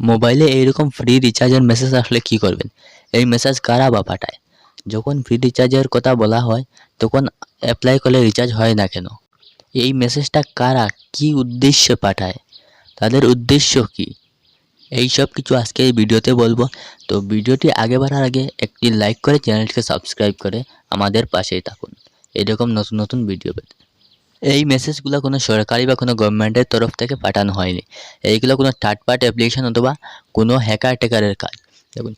মোবাইলে এইরকম ফ্রি রিচার্জের মেসেজ আসলে কি করবেন? এই মেসেজ কারা বা পাঠায়? যখন ফ্রি রিচার্জের কথা বলা হয়, তখন অ্যাপ্লাই করলে রিচার্জ হয় না কেন? এই মেসেজটা কারা কি উদ্দেশ্যে পাঠায়? তাদের উদ্দেশ্য কি? এই সব কিছু আজকে এই ভিডিওতে বলব। তো ভিডিওটি আগে বাড়ার আগে একটি লাইক করে চ্যানেলটিকে সাবস্ক্রাইব করে আমাদের পাশেই থাকুন। এরকম নতুন নতুন ভিডিও পেতে। এই মেসেজগুলো কোনো সরকারি বা কোনো গভর্নমেন্টের তরফ থেকে পাঠানো হয়নি। এইগুলো কোনো থার্ড পার্টি অ্যাপ্লিকেশন অথবা কোনো হ্যাকার টেকারের কাজ। দেখুন,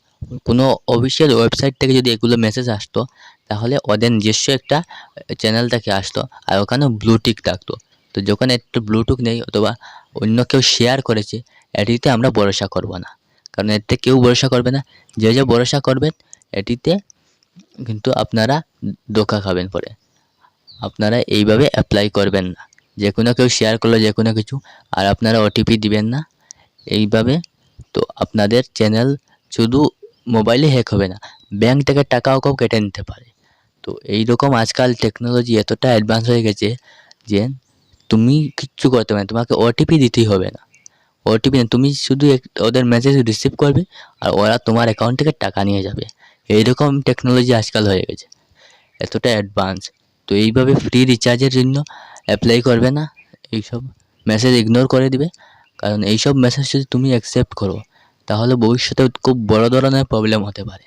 কোনো অফিসিয়াল ওয়েবসাইট থেকে যদি এগুলো মেসেজ আসতো, তাহলে ওদের নিজস্ব একটা চ্যানেল থেকে আসতো আর ওখানে ব্লুটিক থাকতো। তো যখন একটু ব্লুটুথ নেই অথবা অন্য কেউ শেয়ার করেছে, এটিতে আমরা ভরসা করব না। কারণ এতে কেউ ভরসা করবে না। যে যে ভরসা করবেন, এটিতে কিন্তু আপনারা ধোকা খাবেন পরে। আপনারা এইভাবে অ্যাপ্লাই করবেন না। যে কোনো কেউ শেয়ার করল, যে কোনো কিছু, আর আপনারা ওটিপি দিবেন না। এইভাবে তো আপনাদের চ্যানেল শুধু মোবাইলে হ্যাক হবে না ব্যাংক থেকে টাকাও কেউ কেটে নিতে পারে। তো এই রকম আজকাল টেকনোলজি এতটা অ্যাডভান্স হয়ে গেছে যে তুমি কিচ্ছু করতে পারবে তোমাকে ওটিপি দিতেই হবে না। ওটিপি না, তুমি শুধু ওদের মেসেজ রিসিভ করবে, আর ওরা তোমার অ্যাকাউন্ট থেকে টাকা নিয়ে যাবে। এইরকম টেকনোলজি আজকাল হয়ে গেছে, এতটা অ্যাডভান্স তো এইভাবে ফ্রি রিচার্জের জন্য অ্যাপ্লাই করবে না, এইসব মেসেজ ইগনোর করে দিবে। কারণ এইসব মেসেজ যদি তুমি অ্যাকসেপ্ট করো, তাহলে ভবিষ্যতে খুব বড় ধরনের প্রবলেম হতে পারে।